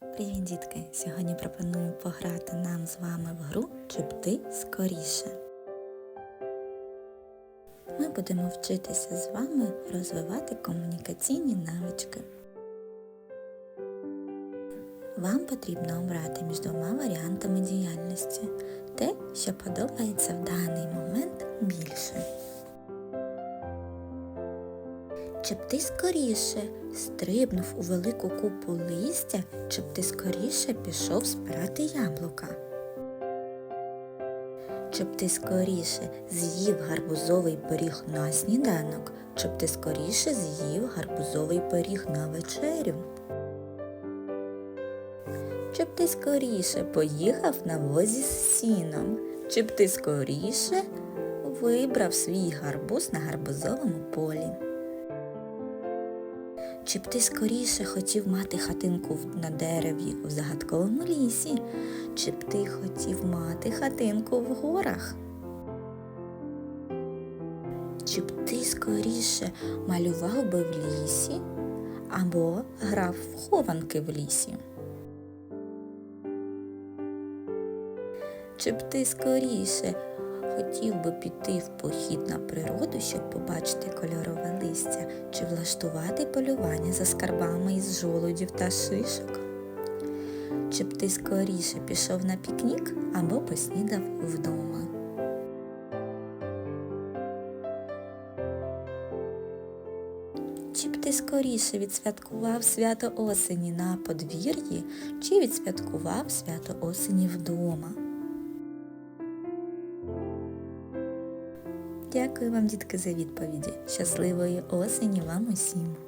Привіт, дітки! Сьогодні пропоную пограти нам з вами в гру «Чи б ти скоріше. Ми будемо вчитися з вами розвивати комунікаційні навички. Вам потрібно обрати між двома варіантами діяльності те, що подобається в даний момент більше. Чи б ти скоріше стрибнув у велику купу листя, чи б ти скоріше пішов збирати яблука? Чи б ти скоріше з'їв гарбузовий пиріг на сніданок, чи б ти скоріше з'їв гарбузовий пиріг на вечерю? Чи б ти скоріше поїхав на возі з сіном? Чи б ти скоріше вибрав свій гарбуз на гарбузовому полі? Чи б ти скоріше хотів мати хатинку на дереві у загадковому лісі? Чи б ти хотів мати хатинку в горах? Чи б ти скоріше малював би в лісі або грав в хованки в лісі? Чи б ти скоріше хотів би піти в похід на природу, щоб побачити кольорове листя, чи влаштувати полювання за скарбами із жолудів та шишок? Чи б ти скоріше пішов на пікнік або поснідав вдома? Чи б ти скоріше відсвяткував свято осені на подвір'ї, чи відсвяткував свято осені вдома? Дякую вам, дітки, за відповіді. Щасливої осені вам усім!